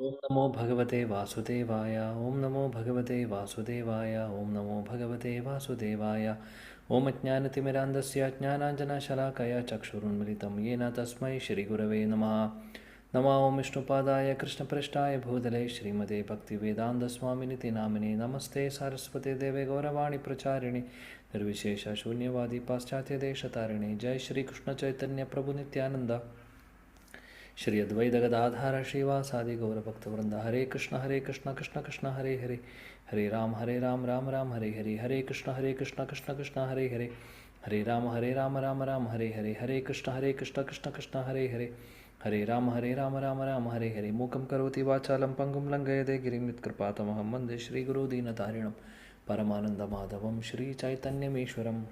ॐ नमो भगवते वासुदेवाय ॐ नमो भगवते वासुदेवाय ॐ नमो भगवते वासुदेवाय। ॐ अज्ञानतिमिरान्धस्य ज्ञानाञ्जनशलाकया चक्षुरुन्मिलितं येन तस्मै श्रीगुरवे नमः। नमः ॐ विष्णुपादाय, कृष्णपृष्ठाय, भूतले श्रीमते भक्तिवेदान्तस्वामिनिति नामिने नमस्ते सारस्वते देवे गौरवाणि प्रचारिणि निर्विशेषशून्यवादी पाश्चात्यदेशतारिणे जय श्रीकृष्णचैतन्य प्रभु नित्यानन्द। श्री अद्वैत गदाधार श्रीवासादि गौरभक्तवृंद हरे कृष्ण हरे कृष्ण कृष्ण कृष्ण, हरे हरे। हरे राम हरे राम राम राम, हरे हरे। हरे कृष्ण हरे कृष्ण कृष्ण कृष्ण, हरे हरे। हरे राम हरे राम राम राम, हरे हरे। हरे कृष्ण हरे कृष्ण कृष्ण कृष्ण, हरे हरे। हरे राम हरे राम राम राम, हरे हरे। मूकं करोति वाचालं पङ्गुं लङ्घयते गिरिं यत्कृपातमहं वंदे श्रीगुरुदीनतारिणं परमानन्दमाधवं श्रीचैतन्यमीश्वरम्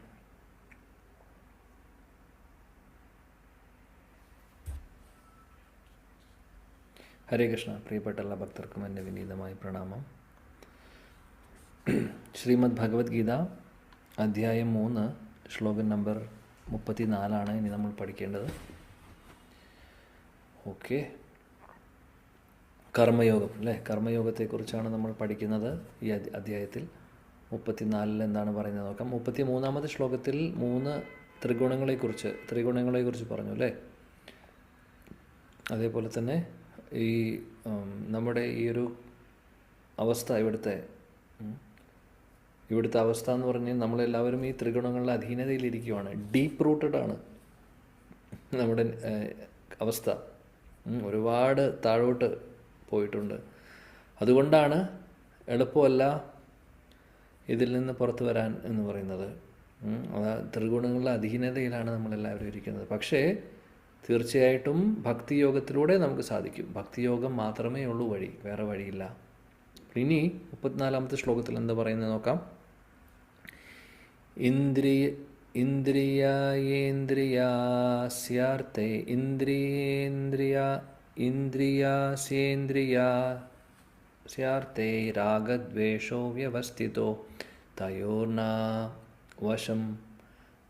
ഹരേ കൃഷ്ണ പ്രിയപ്പെട്ട എല്ലാ ഭക്തർക്കും എന്റെ വിനീതമായ പ്രണാമം. ശ്രീമദ് ഭഗവത്ഗീത അധ്യായം മൂന്ന് ശ്ലോകം നമ്പർ മുപ്പത്തി നാലാണ് ഇനി നമ്മൾ പഠിക്കേണ്ടത്. ഓക്കെ. കർമ്മയോഗം അല്ലേ? കർമ്മയോഗത്തെക്കുറിച്ചാണ് നമ്മൾ പഠിക്കുന്നത് ഈ അധ്യ- അധ്യായത്തിൽ. മുപ്പത്തിനാലിൽ എന്താണ് പറയുന്നത് നോക്കാം. മുപ്പത്തി മൂന്നാമത് ശ്ലോകത്തിൽ മൂന്ന് ത്രിഗുണങ്ങളെക്കുറിച്ച് ത്രിഗുണങ്ങളെക്കുറിച്ച് പറഞ്ഞു അല്ലേ? അതേപോലെ തന്നെ ഈ നമ്മുടെ ഈ ഒരു അവസ്ഥ ഇവിടുത്തെ ഇവിടുത്തെ അവസ്ഥ എന്ന് പറഞ്ഞാൽ നമ്മളെല്ലാവരും ഈ ത്രിഗുണങ്ങളുടെ അധീനതയിലിരിക്കുവാണ് ഡീപ്പ് റൂട്ടഡ് ആണ് നമ്മുടെ അവസ്ഥ. ഒരുപാട് താഴോട്ട് പോയിട്ടുണ്ട്. അതുകൊണ്ടാണ് എളുപ്പമല്ല ഇതിൽ നിന്ന് പുറത്തു വരാൻ എന്ന് പറയുന്നത്. ത്രിഗുണങ്ങളുടെ അധീനതയിലാണ് നമ്മളെല്ലാവരും ഇരിക്കുന്നത്. പക്ഷേ തീർച്ചയായിട്ടും ഭക്തിയോഗത്തിലൂടെ നമുക്ക് സാധിക്കും. ഭക്തിയോഗം മാത്രമേ ഉള്ളൂ വഴി വേറെ വഴിയില്ല. ഇനി മുപ്പത്തിനാലാമത്തെ ശ്ലോകത്തിൽ എന്താ പറയുന്നത് നോക്കാം. ഇന്ദ്രിയ ഇന്ദ്രിയേന്ദ്രിയാസ്യാർത്ഥേ ഇന്ദ്രിയേന്ദ്രിയ ഇന്ദ്രിയാസ്യേന്ദ്രിയാസ്യാർത്ഥേ രാഗദ്വേഷോ വ്യവസ്ഥിതോ തയോർണ വശം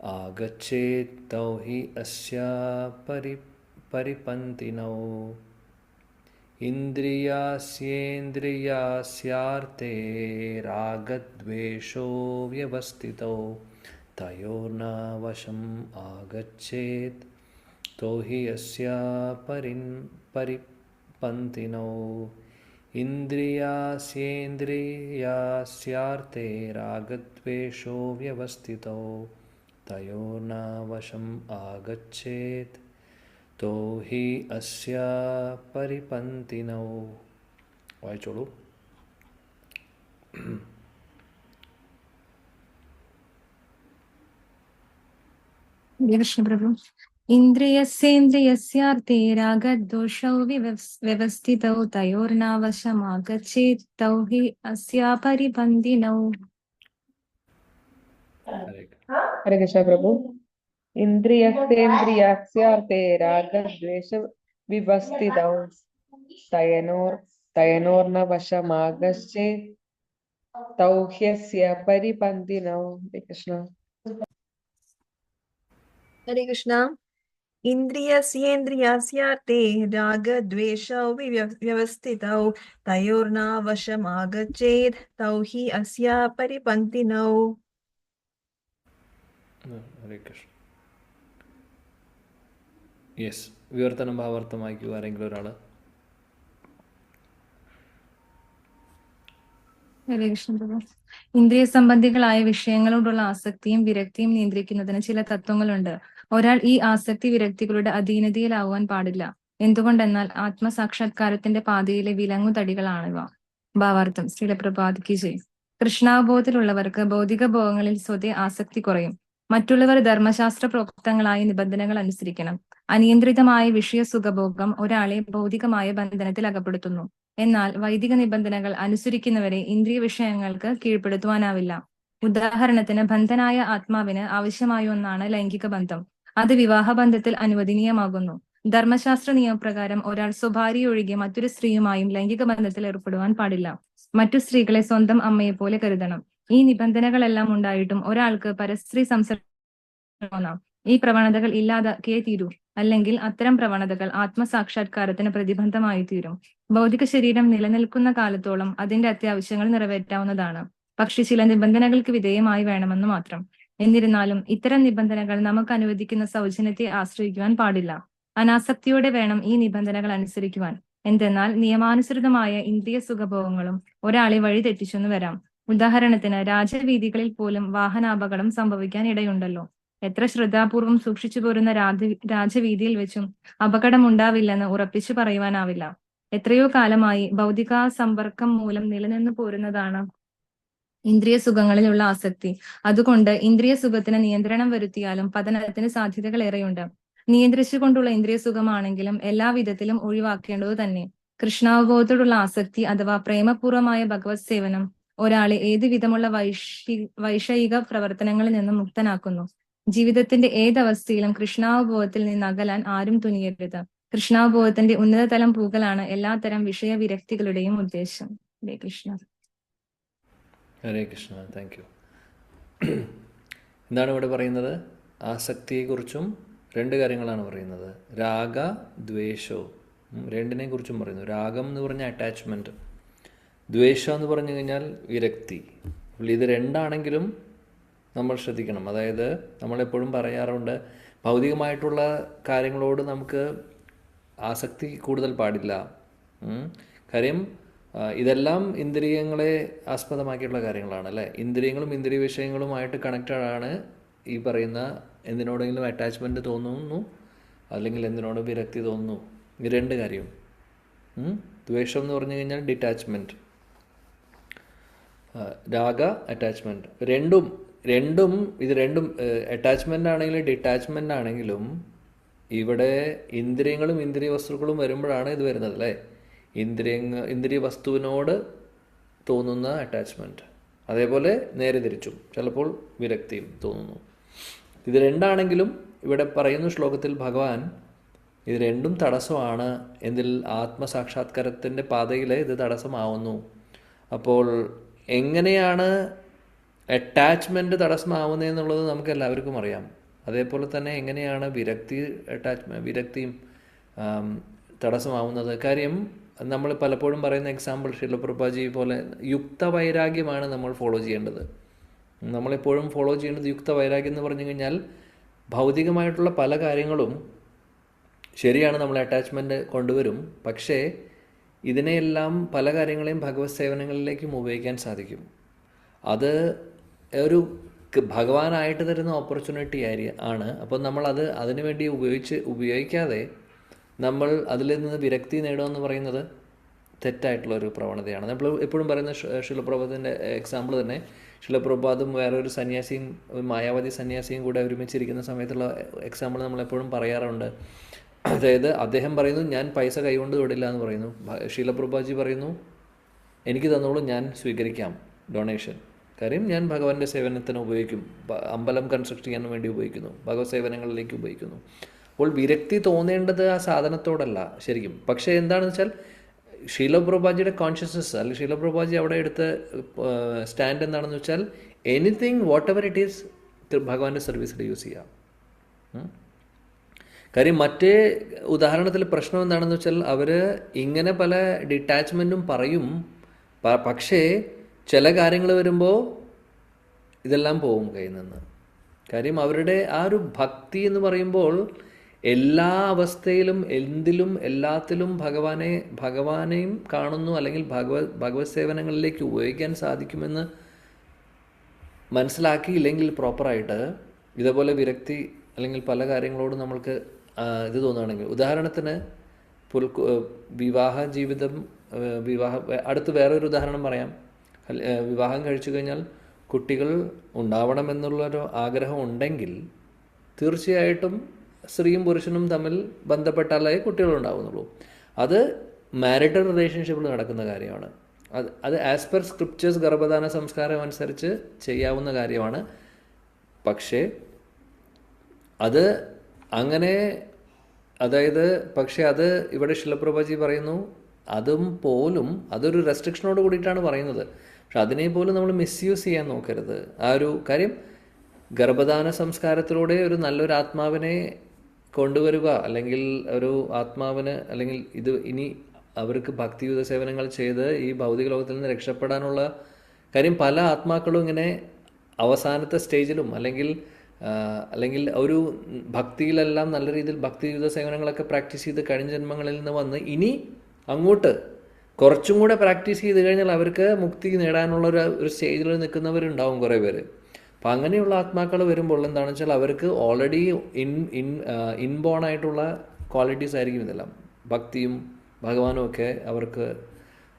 आगच्छेत् तौ हि अस्या परि परिपन्थिनौ। इन्द्रियास्येन्द्रियास्यार्थे रागद्वेषो व्यवस्थितौ। तयोर्न वशम् आगच्छेत्। तौ हि अस्या परिन् परिपन्थिनौ। इन्द्रियास्येन्द्रियास्यार्थे रागद्वेषो व्यवस्थितौ तयोर्नावशम् आगच्छेत्। तो हि अस्या परिपन्तिनौ वाय प्रभु इन्द्रियस्येन्द्रियस्यार्थे रागद्दोषौ तयोर्नावशमागच्छेत्। तौ हि अस्या હરે કૃષ્ણ પ્રભુ ઇન્દ્રિયસ્તેન્દ્રિયાસ્યાર્થે રાગ દ્વેષ વિવસ્થિતૌ તયનોર તયનોર્ન વશમાગશ્ચે તૌહ્યસ્ય પરિપંતિનૌ હરે કૃષ્ણ હરે કૃષ્ણ व्यवस्थितौ। तयोर्नावशमागच्छेत् तौ हि ഹരേ യെസ് വിവർത്തനം ഭാവാർത്ഥം വായിക്കുക ആരെങ്കിലും ഒരാൾ ഇന്ദ്രിയ സംബന്ധികളായ വിഷയങ്ങളോടുള്ള ആസക്തിയും വിരക്തിയും നിയന്ത്രിക്കുന്നതിന് ചില തത്വങ്ങളുണ്ട്. ഒരാൾ ഈ ആസക്തി വിരക്തികളുടെ അധീനതയിലാവാൻ പാടില്ല. എന്തുകൊണ്ടെന്നാൽ ആത്മസാക്ഷാത്കാരത്തിന്റെ പാതയിലെ വിലങ്ങുതടികളാണിവ. ഭാവാർത്ഥം. ശ്രീലപ്രഭാതിക്ക് ജയ്. കൃഷ്ണാവബോധത്തിലുള്ളവർക്ക് ഭൗതിക ഭോഗങ്ങളിൽ സ്വതേ ആസക്തി കുറയും. മറ്റുള്ളവർ ധർമ്മശാസ്ത്ര പ്രോക്തങ്ങളായ നിബന്ധനകൾ അനുസരിക്കണം. അനിയന്ത്രിതമായ വിഷയ സുഖഭോഗം ഒരാളെ ഭൗതികമായ ബന്ധനത്തിൽ അകപ്പെടുത്തുന്നു. എന്നാൽ വൈദിക നിബന്ധനകൾ അനുസരിക്കുന്നവരെ ഇന്ദ്രിയ വിഷയങ്ങൾക്ക് കീഴ്പ്പെടുത്തുവാനാവില്ല. ഉദാഹരണത്തിന് ബന്ധനായ ആത്മാവിന് ആവശ്യമായ ഒന്നാണ് ലൈംഗിക ബന്ധം. അത് വിവാഹബന്ധത്തിൽ അനുവദനീയമാകുന്നു. ധർമ്മശാസ്ത്ര നിയമപ്രകാരം ഒരാൾ സ്വഭാര്യ ഒഴികെ മറ്റൊരു സ്ത്രീയുമായും ലൈംഗിക ബന്ധത്തിൽ ഏർപ്പെടുവാൻ പാടില്ല. മറ്റു സ്ത്രീകളെ സ്വന്തം അമ്മയെപ്പോലെ കരുതണം. ഈ നിബന്ധനകളെല്ലാം ഉണ്ടായിട്ടും ഒരാൾക്ക് പരസ്ത്രീ തോന്നാം ഈ പ്രവണതകൾ ഇല്ലാതാക്കിയേ തീരൂ? അല്ലെങ്കിൽ അത്തരം പ്രവണതകൾ ആത്മസാക്ഷാത്കാരത്തിന് പ്രതിബന്ധമായി തീരും? ഭൗതിക ശരീരം നിലനിൽക്കുന്ന കാലത്തോളം അതിന്റെ അത്യാവശ്യങ്ങൾ നിറവേറ്റാവുന്നതാണ്. പക്ഷെ ചില നിബന്ധനകൾക്ക് വിധേയമായി വേണമെന്ന് മാത്രം. എന്നിരുന്നാലും ഇത്തരം നിബന്ധനകൾ നമുക്ക് അനുവദിക്കുന്ന സൗജന്യത്തെ ആശ്രയിക്കുവാൻ പാടില്ല. അനാസക്തിയോടെ വേണം ഈ നിബന്ധനകൾ അനുസരിക്കുവാൻ. എന്തെന്നാൽ നിയമാനുസൃതമായ ഇന്ദ്രിയ സുഖഭോഗങ്ങളും ഒരാളെ വഴി തെറ്റിച്ചെന്ന് വരാം. ഉദാഹരണത്തിന് രാജവീതികളിൽ പോലും വാഹനാപകടം സംഭവിക്കാൻ ഇടയുണ്ടല്ലോ. എത്ര ശ്രദ്ധാപൂർവം സൂക്ഷിച്ചു പോരുന്ന രാജ രാജവീതിയിൽ വെച്ചും അപകടമുണ്ടാവില്ലെന്ന് ഉറപ്പിച്ചു പറയുവാനാവില്ല. എത്രയോ കാലമായി ഭൗതിക സമ്പർക്കം മൂലം നിലനിന്നു പോരുന്നതാണ് ഇന്ദ്രിയ സുഖങ്ങളിലുള്ള ആസക്തി. അതുകൊണ്ട് ഇന്ദ്രിയ സുഖത്തിന് നിയന്ത്രണം വരുത്തിയാലും പതനത്തിന് സാധ്യതകൾ ഏറെയുണ്ട്. നിയന്ത്രിച്ചുകൊണ്ടുള്ള ഇന്ദ്രിയ സുഖമാണെങ്കിലും എല്ലാ വിധത്തിലും ഒഴിവാക്കേണ്ടത് തന്നെ കൃഷ്ണാവബോധത്തോടുള്ള ആസക്തി അഥവാ പ്രേമപൂർവമായ ഭഗവത് സേവനം ഒരാളെ ഏത് വിധമുള്ള വൈഷി വൈഷയിക പ്രവർത്തനങ്ങളിൽ നിന്നും മുക്തനാക്കുന്നു. ജീവിതത്തിന്റെ ഏതവസ്ഥയിലും കൃഷ്ണാവബോധത്തിൽ നിന്ന് അകലാൻ ആരും തുനിയരുത്. കൃഷ്ണാവബോധത്തിന്റെ ഉന്നതതലം എല്ലാ എല്ലാത്തരം വിഷയ വിരക്തികളുടെയും ഉദ്ദേശം. ഹരേ കൃഷ്ണ. ഹരേ കൃഷ്ണ. താങ്ക് യു എന്താണ് ഇവിടെ പറയുന്നത്? ആസക്തിയെക്കുറിച്ചും രണ്ട് കാര്യങ്ങളാണ് പറയുന്നത്. രാഗ ദ്വേഷോ ഉം, രണ്ടിനെ കുറിച്ചും പറയുന്നു. രാഗം എന്ന് പറഞ്ഞ അറ്റാച്ച്മെന്റ് ദ്വേഷം എന്ന് പറഞ്ഞു കഴിഞ്ഞാൽ വിരക്തി. ഇത് രണ്ടാണെങ്കിലും നമ്മൾ ശ്രദ്ധിക്കണം. അതായത് നമ്മളെപ്പോഴും പറയാറുണ്ട് ഭൗതികമായിട്ടുള്ള കാര്യങ്ങളോട് നമുക്ക് ആസക്തി കൂടുതൽ പാടില്ല. കാര്യം ഇതെല്ലാം ഇന്ദ്രിയങ്ങളെ ആസ്പദമാക്കിയിട്ടുള്ള കാര്യങ്ങളാണ് അല്ലേ? ഇന്ദ്രിയങ്ങളും ഇന്ദ്രിയ വിഷയങ്ങളുമായിട്ട് കണക്റ്റഡാണ് ഈ പറയുന്ന എന്തിനോടെങ്കിലും അറ്റാച്ച്മെന്റ് തോന്നുന്നു അല്ലെങ്കിൽ എന്തിനോട് വിരക്തി തോന്നുന്നു. ഈ രണ്ട് കാര്യം. ദ്വേഷം എന്ന് പറഞ്ഞു കഴിഞ്ഞാൽ ഡിറ്റാച്ച്മെന്റ് രാഗ അറ്റാച്ച്മെന്റ് രണ്ടും രണ്ടും ഇത് രണ്ടും അറ്റാച്ച്മെന്റ് ആണെങ്കിലും ഡിറ്റാച്ച്മെന്റ് ആണെങ്കിലും ഇവിടെ ഇന്ദ്രിയങ്ങളും ഇന്ദ്രിയ വസ്തുക്കളും വരുമ്പോഴാണ് ഇത് വരുന്നത് അല്ലേ? ഇന്ദ്രിയങ്ങ ഇന്ദ്രിയ വസ്തുവിനോട് തോന്നുന്ന അറ്റാച്ച്മെന്റ് അതേപോലെ നേരെ തിരിച്ചും ചിലപ്പോൾ വിരക്തിയും തോന്നുന്നു. ഇത് രണ്ടാണെങ്കിലും ഇവിടെ പറയുന്ന ശ്ലോകത്തിൽ ഭഗവാൻ ഇത് രണ്ടും തടസ്സമാണ് എന്നിൽ ആത്മസാക്ഷാത്കാരത്തിന്റെ പാതയിലെ ഇത് തടസ്സമാവുന്നു. അപ്പോൾ എങ്ങനെയാണ് അറ്റാച്ച്മെന്റ് തടസ്സമാവുന്നതെന്നുള്ളത് നമുക്ക് എല്ലാവർക്കും അറിയാം. അതേപോലെ തന്നെ എങ്ങനെയാണ് വിരക്തി അറ്റാച്ച്മെന്റ് വിരക്തിയും തടസ്സമാവുന്നത്? കാര്യം നമ്മൾ പലപ്പോഴും പറയുന്ന എക്സാമ്പിൾ ശിലപ്രഭാജി പോലെ യുക്ത വൈരാഗ്യമാണ് നമ്മൾ ഫോളോ ചെയ്യേണ്ടത്. നമ്മളെപ്പോഴും ഫോളോ ചെയ്യേണ്ടത് യുക്ത വൈരാഗ്യം എന്ന് പറഞ്ഞു കഴിഞ്ഞാൽ ഭൗതികമായിട്ടുള്ള പല കാര്യങ്ങളും ശരിയാണ് നമ്മൾ അറ്റാച്ച്മെന്റ് കൊണ്ടുവരും. പക്ഷേ ഇതിനെയെല്ലാം പല കാര്യങ്ങളെയും ഭഗവത് സേവനങ്ങളിലേക്കും ഉപയോഗിക്കാൻ സാധിക്കും. അത് ഒരു ഭഗവാനായിട്ട് തരുന്ന ഓപ്പർച്യൂണിറ്റി ആയി ആണ്. അപ്പോൾ നമ്മൾ അത് അതിനുവേണ്ടി ഉപയോഗിച്ച് ഉപയോഗിക്കാതെ നമ്മൾ അതിൽ നിന്ന് വിരക്തി നേടുമെന്ന് പറയുന്നത് തെറ്റായിട്ടുള്ള ഒരു പ്രവണതയാണ്. നമ്മൾ എപ്പോഴും പറയുന്ന ശിലപ്രഭാതത്തിന്റെ എക്സാമ്പിൾ തന്നെ. ശിലപ്രഭാതും വേറൊരു സന്യാസിയും മായാവതി സന്യാസിയും കൂടെ ഒരുമിച്ചിരിക്കുന്ന സമയത്തുള്ള എക്സാമ്പിൾ നമ്മൾ എപ്പോഴും പറയാറുണ്ട്. അതായത് അദ്ദേഹം പറയുന്നു ഞാൻ പൈസ കൈകൊണ്ട് തൊടില്ല എന്ന് പറയുന്നു. ശീലപ്രഭാജി പറയുന്നു എനിക്ക് തന്നോളൂ ഞാൻ സ്വീകരിക്കാം ഡൊണേഷൻ. കാര്യം ഞാൻ ഭഗവാന്റെ സേവനത്തിന് ഉപയോഗിക്കും. അമ്പലം കൺസ്ട്രക്ട് ചെയ്യാൻ വേണ്ടി ഉപയോഗിക്കുന്നു. ഭഗവത് സേവനങ്ങളിലേക്ക് ഉപയോഗിക്കുന്നു. അപ്പോൾ വിരക്തി തോന്നേണ്ടത് ആ സാധനത്തോടല്ല ശരിക്കും. പക്ഷേ എന്താണെന്ന് വെച്ചാൽ ശീലപ്രഭാജിയുടെ കോൺഷ്യസ്നസ് അല്ലെങ്കിൽ ശീലപ്രഭാജി അവിടെ എടുത്ത സ്റ്റാൻഡ് എന്താണെന്ന് വെച്ചാൽ anything whatever it is ഭഗവാന്റെ സർവീസിൽ യൂസ് ചെയ്യാം. കാര്യം മറ്റേ ഉദാഹരണത്തിൽ പ്രശ്നം എന്താണെന്ന് വെച്ചാൽ അവർ ഇങ്ങനെ പല ഡിറ്റാച്ച്മെന്റും പറയും. പക്ഷേ ചില കാര്യങ്ങൾ വരുമ്പോൾ ഇതെല്ലാം പോവും കയ്യിൽ നിന്ന്. കാര്യം അവരുടെ ആ ഒരു ഭക്തി എന്ന് പറയുമ്പോൾ എല്ലാ അവസ്ഥയിലും എന്തിലും എല്ലാത്തിലും ഭഗവാനെ ഭഗവാനെയും കാണുന്നു അല്ലെങ്കിൽ ഭഗവത് ഭഗവത് സേവനങ്ങളിലേക്ക് ഉപയോഗിക്കാൻ സാധിക്കുമെന്ന് മനസ്സിലാക്കിയില്ലെങ്കിൽ പ്രോപ്പറായിട്ട് ഇതേപോലെ വിരക്തി അല്ലെങ്കിൽ പല കാര്യങ്ങളോടും നമ്മൾക്ക് ഇത് തോന്നുകയാണെങ്കിൽ. ഉദാഹരണത്തിന് പുൽ വിവാഹ ജീവിതം വിവാഹ അടുത്ത് വേറൊരു ഉദാഹരണം പറയാം. വിവാഹം കഴിച്ചു കഴിഞ്ഞാൽ കുട്ടികൾ ഉണ്ടാവണമെന്നുള്ളൊരു ആഗ്രഹം ഉണ്ടെങ്കിൽ തീർച്ചയായിട്ടും സ്ത്രീയും പുരുഷനും തമ്മിൽ ബന്ധപ്പെട്ടാലേ കുട്ടികൾ ഉണ്ടാവുന്നുള്ളൂ. അത് മാരിറ്റൽ റിലേഷൻഷിപ്പിൽ നടക്കുന്ന കാര്യമാണ്. അത് അത് ആസ് പെർ സ്ക്രിപ്റ്റേഴ്സ് ഗർഭധാന സംസ്കാരം അനുസരിച്ച് ചെയ്യാവുന്ന കാര്യമാണ്. പക്ഷേ അത് അങ്ങനെ അതായത് പക്ഷേ അത് ഇവിടെ ശിലപ്രഭാജി പറയുന്നു അതും പോലും അതൊരു റെസ്ട്രിക്ഷനോട് കൂടിയിട്ടാണ് പറയുന്നത്. പക്ഷെ അതിനെ പോലും നമ്മൾ മിസ്യൂസ് ചെയ്യാൻ നോക്കരുത്. ആ ഒരു കാര്യം ഗർഭദാന സംസ്കാരത്തിലൂടെ ഒരു നല്ലൊരു ആത്മാവിനെ കൊണ്ടുവരിക അല്ലെങ്കിൽ ഒരു ആത്മാവിന് അല്ലെങ്കിൽ ഇത് ഇനി അവർക്ക് ഭക്തിയുത സേവനങ്ങൾ ചെയ്ത് ഈ ഭൗതിക ലോകത്തിൽ നിന്ന് രക്ഷപ്പെടാനുള്ള കാര്യം പല ആത്മാക്കളും ഇങ്ങനെ അവസാനത്തെ സ്റ്റേജിലും അല്ലെങ്കിൽ അല്ലെങ്കിൽ ഒരു ഭക്തിയിലെല്ലാം നല്ല രീതിയിൽ ഭക്തിയുത സേവനങ്ങളൊക്കെ പ്രാക്ടീസ് ചെയ്ത് കഴിഞ്ഞ ജന്മങ്ങളിൽ നിന്ന് വന്ന് ഇനി അങ്ങോട്ട് കുറച്ചും കൂടെ പ്രാക്ടീസ് ചെയ്ത് കഴിഞ്ഞാൽ അവർക്ക് മുക്തി നേടാനുള്ള ഒരു ഒരു സ്റ്റേജിൽ നിൽക്കുന്നവരുണ്ടാവും കുറേ പേര്. അപ്പം അങ്ങനെയുള്ള ആത്മാക്കൾ വരുമ്പോൾ എന്താണെന്ന് വെച്ചാൽ അവർക്ക് ഓൾറെഡി ഇൻ ഇൻ ഇൻബോൺ ആയിട്ടുള്ള ക്വാളിറ്റീസ് ആയിരിക്കും ഇതെല്ലാം. ഭക്തിയും ഭഗവാനും ഒക്കെ അവർക്ക്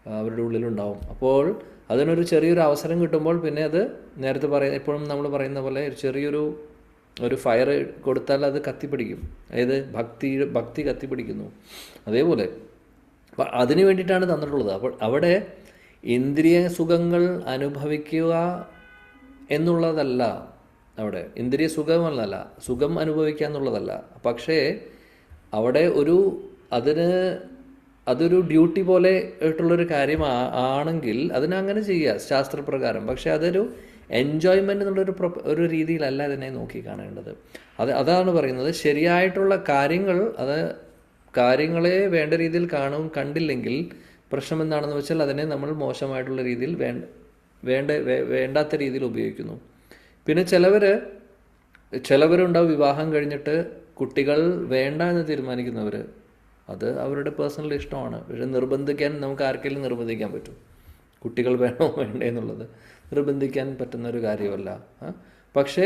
അവരുടെ ഉള്ളിലുണ്ടാവും. അപ്പോൾ അതിനൊരു ചെറിയൊരു അവസരം കിട്ടുമ്പോൾ പിന്നെ അത് നേരത്തെ പറയുന്ന എപ്പോഴും നമ്മൾ പറയുന്ന പോലെ ഒരു ചെറിയൊരു ഒരു ഫയർ കൊടുത്താൽ അത് കത്തിപ്പിടിക്കും. അതായത് ഭക്തി ഭക്തി കത്തിപ്പിടിക്കുന്നു. അതേപോലെ അതിന് വേണ്ടിയിട്ടാണ് തന്നിട്ടുള്ളത്. അപ്പോൾ അവിടെ ഇന്ദ്രിയ സുഖങ്ങൾ അനുഭവിക്കുക എന്നുള്ളതല്ല അവിടെ. ഇന്ദ്രിയ സുഖമല്ല സുഖം അനുഭവിക്കുക എന്നുള്ളതല്ല. പക്ഷേ അവിടെ ഒരു അതിന് അതൊരു ഡ്യൂട്ടി പോലെ ആയിട്ടുള്ളൊരു കാര്യം ആണെങ്കിൽ അതിനങ്ങനെ ചെയ്യുക ശാസ്ത്രപ്രകാരം. പക്ഷേ അതൊരു എൻജോയ്മെന്റ് എന്നുള്ളൊരു ഒരു രീതിയിലല്ല അതിനെ നോക്കി കാണേണ്ടത്. അത് അതാണ് പറയുന്നത്. ശരിയായിട്ടുള്ള കാര്യങ്ങൾ അത് കാര്യങ്ങളെ വേണ്ട രീതിയിൽ കാണും കണ്ടില്ലെങ്കിൽ പ്രശ്നം എന്താണെന്ന് വെച്ചാൽ അതിനെ നമ്മൾ മോശമായിട്ടുള്ള രീതിയിൽ വേണ്ട വേണ്ട വേണ്ടാത്ത രീതിയിൽ ഉപയോഗിക്കുന്നു. പിന്നെ ചിലവർ ചിലവരുണ്ടാവും വിവാഹം കഴിഞ്ഞിട്ട് കുട്ടികൾ വേണ്ട എന്ന് തീരുമാനിക്കുന്നവർ അത് അവരുടെ പേഴ്സണൽ ഇഷ്ടമാണ്. പക്ഷെ നിർബന്ധിക്കാൻ നമുക്ക് ആർക്കെങ്കിലും നിർബന്ധിക്കാൻ പറ്റും. കുട്ടികൾ വേണോ വേണ്ടേ എന്നുള്ളത്. നിർബന്ധിക്കാൻ പറ്റുന്ന ഒരു കാര്യമല്ല പക്ഷേ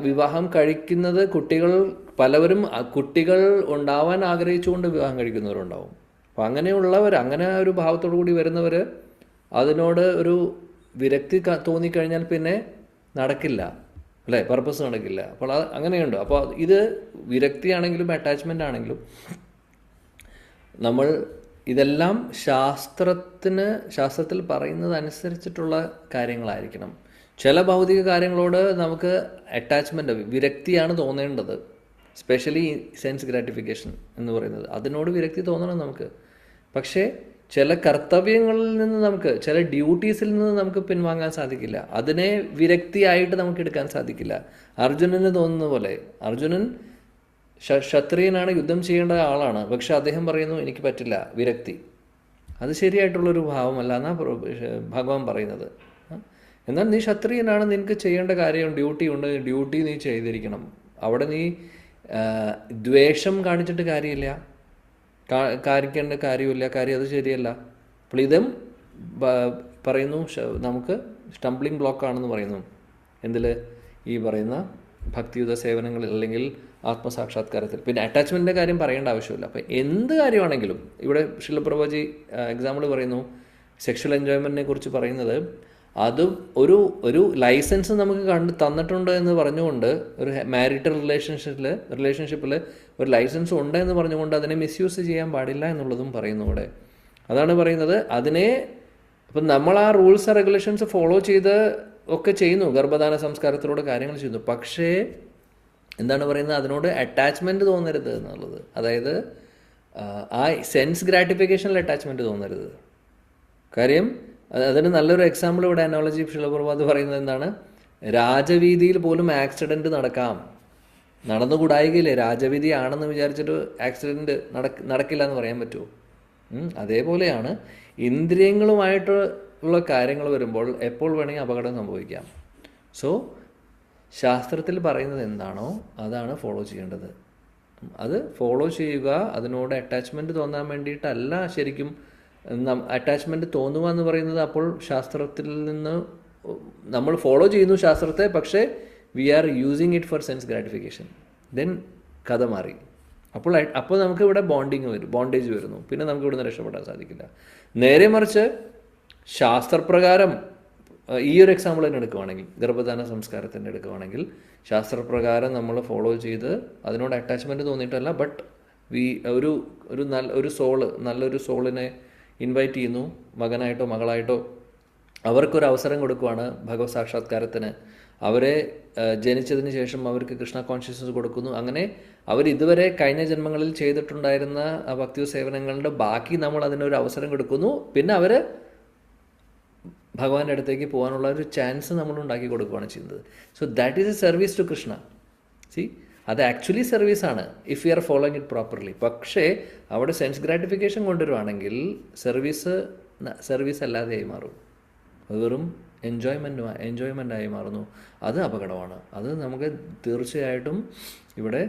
വിവാഹം കഴിക്കുന്നത് കുട്ടികൾ പലവരും കുട്ടികൾ ഉണ്ടാവാൻ ആഗ്രഹിച്ചുകൊണ്ട് വിവാഹം കഴിക്കുന്നവരുണ്ടാവും. അപ്പം അങ്ങനെയുള്ളവർ അങ്ങനെ ഒരു ഭാവത്തോടു കൂടി വരുന്നവർ അതിനോട് ഒരു വിരക്തി തോന്നിക്കഴിഞ്ഞാൽ പിന്നെ നടക്കില്ല. അല്ലേ? പർപ്പസ് നടക്കില്ല. അപ്പോൾ അത് അങ്ങനെയുണ്ട്. അപ്പോൾ ഇത് വിരക്തിയാണെങ്കിലും അറ്റാച്ച്മെന്റ് ആണെങ്കിലും നമ്മൾ ഇതെല്ലാം ശാസ്ത്രത്തിന് ശാസ്ത്രത്തിൽ പറയുന്നത് അനുസരിച്ചിട്ടുള്ള കാര്യങ്ങളായിരിക്കണം. ചില ഭൗതിക കാര്യങ്ങളോട് നമുക്ക് അറ്റാച്ച്മെന്റ് വിരക്തിയാണ് തോന്നേണ്ടത്. സ്പെഷ്യലി സെൻസ് ഗ്രാറ്റിഫിക്കേഷൻ എന്ന് പറയുന്നത്. അതിനോട് വിരക്തി തോന്നണം നമുക്ക്. പക്ഷേ ചില കർത്തവ്യങ്ങളിൽ നിന്ന് നമുക്ക് ചില ഡ്യൂട്ടീസിൽ നിന്ന് നമുക്ക് പിൻവാങ്ങാൻ സാധിക്കില്ല. അതിനെ വിരക്തിയായിട്ട് നമുക്ക് എടുക്കാൻ സാധിക്കില്ല. അർജുനന് തോന്നുന്ന പോലെ അർജുനൻ ക്ഷത്രിയനാണ് യുദ്ധം ചെയ്യേണ്ട ആളാണ്. പക്ഷെ അദ്ദേഹം പറയുന്നു എനിക്ക് പറ്റില്ല വിരക്തി. അത് ശരിയായിട്ടുള്ളൊരു ഭാവമല്ല എന്നാ ഭഗവാൻ പറയുന്നത്. എന്നാൽ നീ ക്ഷത്രിയനാണ് നിനക്ക് ചെയ്യേണ്ട കാര്യം ഡ്യൂട്ടി ഉണ്ട്. ഡ്യൂട്ടി നീ ചെയ്തിരിക്കണം. അവിടെ നീ ദ്വേഷം കാണിച്ചിട്ട് കാര്യമില്ല. കാണിക്കേണ്ട കാര്യമില്ല. കാര്യം അത് ശരിയല്ല. അപ്പോൾ ഇതും പറയുന്നു നമുക്ക് സ്റ്റംബ്ലിംഗ് ബ്ലോക്ക് ആണെന്ന് പറയുന്നു. എന്തിൽ ഈ പറയുന്ന ഭക്തിയുത സേവനങ്ങളിൽ അല്ലെങ്കിൽ ആത്മസാക്ഷാത്കാരത്തിൽ. പിന്നെ അറ്റാച്ച്മെന്റിന്റെ കാര്യം പറയേണ്ട ആവശ്യമില്ല. അപ്പോൾ എന്ത് കാര്യമാണെങ്കിലും ഇവിടെ ഷിലപ്രഭാജി എക്സാമ്പിൾ പറയുന്നു. സെക്ഷൽ എൻജോയ്മെന്റിനെ കുറിച്ച് പറയുന്നത് അതും ഒരു ഒരു ലൈസൻസ് നമുക്ക് കണ്ട് തന്നിട്ടുണ്ട് എന്ന് പറഞ്ഞുകൊണ്ട് ഒരു മാരിറ്റൽ റിലേഷൻഷിപ്പിൽ റിലേഷൻഷിപ്പിൽ ഒരു ലൈസൻസ് ഉണ്ട് എന്ന് പറഞ്ഞുകൊണ്ട് അതിനെ മിസ്യൂസ് ചെയ്യാൻ പാടില്ല എന്നുള്ളതും പറയുന്നു ഇവിടെ. അതാണ് പറയുന്നത്. അതിനെ ഇപ്പം നമ്മൾ ആ റൂൾസ് റെഗുലേഷൻസ് ഫോളോ ചെയ്ത് ഒക്കെ ചെയ്യുന്നു. ഗർഭധാന സംസ്കാരത്തിലൂടെ കാര്യങ്ങൾ ചെയ്യുന്നു. പക്ഷേ എന്താണ് പറയുന്നത്? അതിനോട് അറ്റാച്ച്മെന്റ് തോന്നരുത് എന്നുള്ളത്. അതായത് ആ, സെൻസ് ഗ്രാറ്റിഫിക്കേഷനിൽ അറ്റാച്ച്മെന്റ് തോന്നരുത്. കാര്യം അത് അതിന് നല്ലൊരു എക്സാമ്പിൾ ഇവിടെ അനോളജി ഷിലപ്രഭാത് പറയുന്നത് എന്താണ്? രാജവീതിയിൽ പോലും ആക്സിഡന്റ് നടക്കാം. നടന്നുകൂടായികയില്ലേ രാജവീതി ആണെന്ന് വിചാരിച്ചിട്ട് ആക്സിഡന്റ് നടക്ക നടക്കില്ല എന്ന് പറയാൻ പറ്റുമോ അതേപോലെയാണ് ഇന്ദ്രിയങ്ങളുമായിട്ടുള്ള കാര്യങ്ങൾ വരുമ്പോൾ എപ്പോൾ വേണമെങ്കിൽ അപകടം സംഭവിക്കാം. സോ ശാസ്ത്രത്തിൽ പറയുന്നത് എന്താണോ അതാണ് ഫോളോ ചെയ്യേണ്ടത്. അത് ഫോളോ ചെയ്യുക അതിനോട് അറ്റാച്ച്മെന്റ് തോന്നാൻ വേണ്ടിയിട്ടല്ല ശരിക്കും അറ്റാച്ച്മെന്റ് തോന്നുക എന്ന് പറയുന്നത് അപ്പോൾ ശാസ്ത്രത്തിൽ നിന്ന് നമ്മൾ ഫോളോ ചെയ്യുന്നു ശാസ്ത്രത്തെ പക്ഷേ we are using it for sense gratification then കഥ മാറി. അപ്പോൾ അപ്പോൾ നമുക്ക് ഇവിടെ ബോണ്ടിങ് വരും ബോണ്ടേജ് വരുന്നു. പിന്നെ നമുക്ക് ഇവിടുന്ന് രക്ഷപ്പെടാൻ സാധിക്കില്ല. നേരെ മറിച്ച് ശാസ്ത്രപ്രകാരം ഈ ഒരു എക്സാമ്പിൾ തന്നെ എടുക്കുവാണെങ്കിൽ ഗർഭധാന സംസ്കാരത്തിന്റെ എടുക്കുവാണെങ്കിൽ ശാസ്ത്രപ്രകാരം നമ്മൾ ഫോളോ ചെയ്ത് അതിനോട് അറ്റാച്ച്മെന്റ് തോന്നിയിട്ടല്ല ബട്ട് വി ഒരു ഒരു നല്ല ഒരു സോൾ നല്ലൊരു സോളിനെ ഇൻവൈറ്റ് ചെയ്യുന്നു മകനായിട്ടോ മകളായിട്ടോ അവർക്കൊരു അവസരം കൊടുക്കുവാണ് ഭഗവത് സാക്ഷാത്കാരത്തിന്. അവരെ ജനിച്ചതിന് ശേഷം അവർക്ക് കൃഷ്ണ കോൺഷ്യസ്നസ് കൊടുക്കുന്നു. അങ്ങനെ അവർ ഇതുവരെ കഴിഞ്ഞ ജന്മങ്ങളിൽ ചെയ്തിട്ടുണ്ടായിരുന്ന ഭക്തി സേവനങ്ങളുടെ ബാക്കി നമ്മൾ അതിനൊരു അവസരം കൊടുക്കുന്നു. പിന്നെ അവർ ഭഗവാന്റെ അടുത്തേക്ക് പോകാനുള്ള ഒരു ചാൻസ് നമ്മൾ ഉണ്ടാക്കി കൊടുക്കുകയാണ് ചെയ്യുന്നത്. So that is a service to Krishna see അത് ആക്ച്വലി സർവീസ് ആണ് if you are following it properly പക്ഷേ അവിടെ സെൻസ് ഗ്രാറ്റിഫിക്കേഷൻ കൊണ്ടുവരുവാണെങ്കിൽ സർവീസ് സർവീസ് അല്ലാതെയായി മാറും. അത് വെറും എൻജോയ്മെന്റ് എൻജോയ്മെന്റായി മാറുന്നു. അത് അപകടമാണ്. അത് നമുക്ക് തീർച്ചയായിട്ടും ഇവിടെ